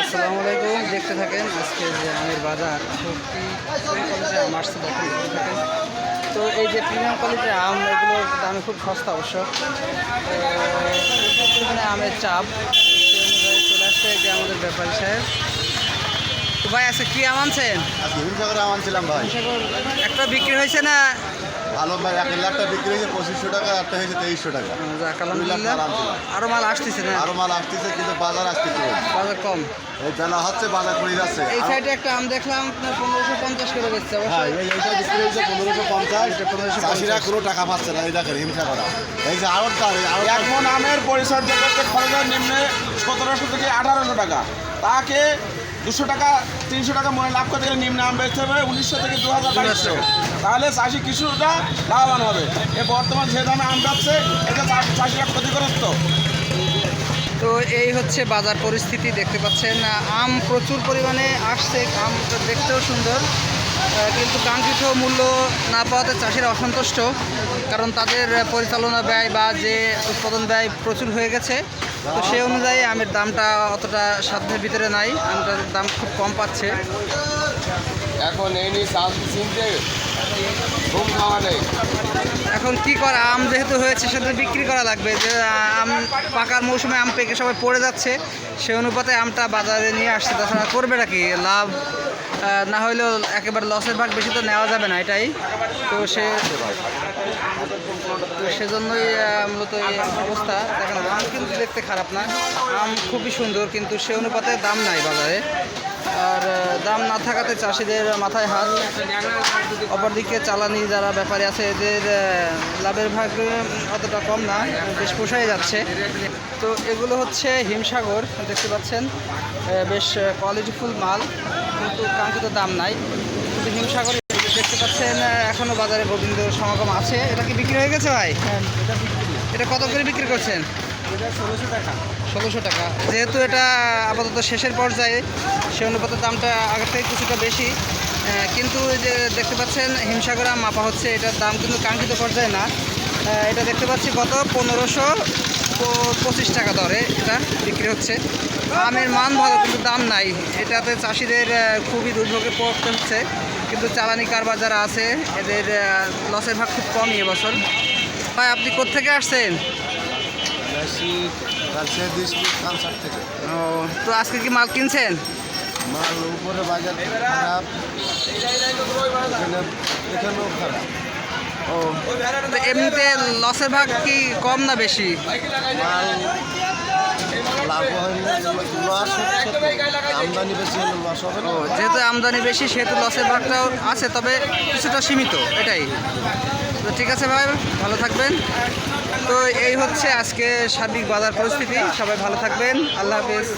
আসসালামু আলাইকুম। দেখতে থাকেন আজকে যে আমের বাজার। কোয়ালিটির আম আসছে দেখেন দেখতে থাকেন। তো এই যে প্রিমিয়াম কোয়ালিটির আম এগুলো দামে খুব সস্তা অবশ্য। পরিমাণে আমের চাপ। চলে আসছে যে আমাদের ব্যাপারী সাহেব। তো ভাই আজকে কী আম আনছেন? হিমসাগরে আনছিলাম ভাই। একটা বিক্রি হয়েছে না ভালো ভাই এক লাখটা বিক্রি হয়েছে পঁচিশশো টাকা একটা হয়েছে তেইশশো টাকা। আলহামদুলিল্লাহ। মাল আসতেছে না? আরও মাল আসতেছে কিন্তু বাজার আসতেছে কম। বাজার কম? এই বেলা হচ্ছে বাজার করে যাচ্ছে। এই সাইডে একটা আম দেখলাম আপনার পনেরোশো পঞ্চাশ করে বেচছে হ্যাঁ এই এইটা বিক্রি হয়েছে পনেরোশো পঞ্চাশ। 1550 চাষিরা কোনো টাকা পাচ্ছে না এই দেখেন হিমসাগর এই যে আরও আরও এক মন আমের পরিচর্যা করতে খরচের নিম্নে সতেরোশো থেকে আঠারোশো টাকা। তাকে দুশো টাকা তিনশো টাকা মনে লাভ করতে গেলে নিম্ন আম বেচতে হবে। উনিশশো থেকে দু হাজার বাইশশো তাহলে চাষি কিছুটা লাভবান হবে। এ বর্তমান যে দামে আম যাচ্ছে এটা চাষিরা ক্ষতিগ্রস্ত। তো এই হচ্ছে বাজার পরিস্থিতি দেখতে পাচ্ছেন। আম প্রচুর পরিমাণে আসছে আম দেখতেও সুন্দর। কিন্তু কাঙ্ক্ষিত মূল্য না পাওয়াতে চাষিরা অসন্তুষ্ট কারণ তাদের পরিচালনা ব্যয় বা যে উৎপাদন ব্যয় প্রচুর হয়ে গেছে। তো সেই অনুযায়ী আমের দামটা অতটা সাধ্যের ভিতরে নাই আমটার দাম খুব কম পাচ্ছে। এখন এই নিয়ে চাষ চিনতে? ঘুম খাওয়া নেই। এখন কি করা আম যেহেতু হয়েছে সেটা বিক্রি করা লাগবে। যে আম পাকার মৌসুমে আম পেকে সবাই পড়ে যাচ্ছে সে অনুপাতে আমটা বাজারে নিয়ে আসছে তাছাড়া করবে নাকি? লাভ না হইলেও একেবারে লসের ভাগ বেশি তো নেওয়া যাবে না এটাই। তো সে তো সেজন্যই মূলত এই অবস্থা। দেখেন, আম কিন্তু দেখতে খারাপ না। আম খুবই সুন্দর, কিন্তু সে অনুপাতে দাম নাই বাজারে। আর দাম না থাকাতে চাষিদের মাথায় হাত। অপরদিকে চালানি যারা ব্যাপারী আছে এদের লাভের ভাগ অতটা কম না বেশ পোষাই যাচ্ছে। তো এগুলো হচ্ছে হিমসাগর দেখতে পাচ্ছেন বেশ কোয়ালিটিফুল মাল কিন্তু কাঙ্ক্ষিত দাম নাই। কিন্তু হিমসাগর দেখতে পাচ্ছেন এখনও বাজারে গোবিন্দ সমাগম আছে। এটা কি বিক্রি হয়ে গেছে ভাই? এটা কত করে বিক্রি করছেন? ষোলোশো টাকা। যেহেতু এটা আপাতত শেষের পর্যায়ে, সে অনুপাতে দামটা আগের থেকে কিছুটা বেশি। কিন্তু যে দেখতে পাচ্ছেন, হিমসাগরা মাপা হচ্ছে, এটার দাম কিন্তু কাঙ্ক্ষিত পর্যায়ে না। এটা দেখতে পাচ্ছি কত? পনেরোশো পঁচিশ টাকা দরে এটা বিক্রি হচ্ছে। আমের মান ভালো, কিন্তু দাম নাই। এটাতে চাষিদের খুবই দুর্ভোগে পড়তে হচ্ছে। কিন্তু চালানি কারবার যারা আছে, এদের লসের ভাগ খুব কমই এবছর। ভাই, আপনি কোত্থেকে আসছেন? রাজশাহী ডিস্ট্রিক্ট কানসার থেকে। ও তো আজকে কি মাল কিনছেন? মাল উপরে বাজার খারাপ। এখানেও খারাপ। ও এমনিতে লসের ভাগ কি কম না বেশি? মাল যেহেতু আমদানি বেশি, সেহেতু লসের ভাগটাও আছে, তবে কিছুটা সীমিত, এটাই। তো ঠিক আছে ভাই, ভালো থাকবেন। তো এই হচ্ছে আজকে সার্বিক বাজার পরিস্থিতি। সবাই ভালো থাকবেন। আল্লাহ হাফিজ।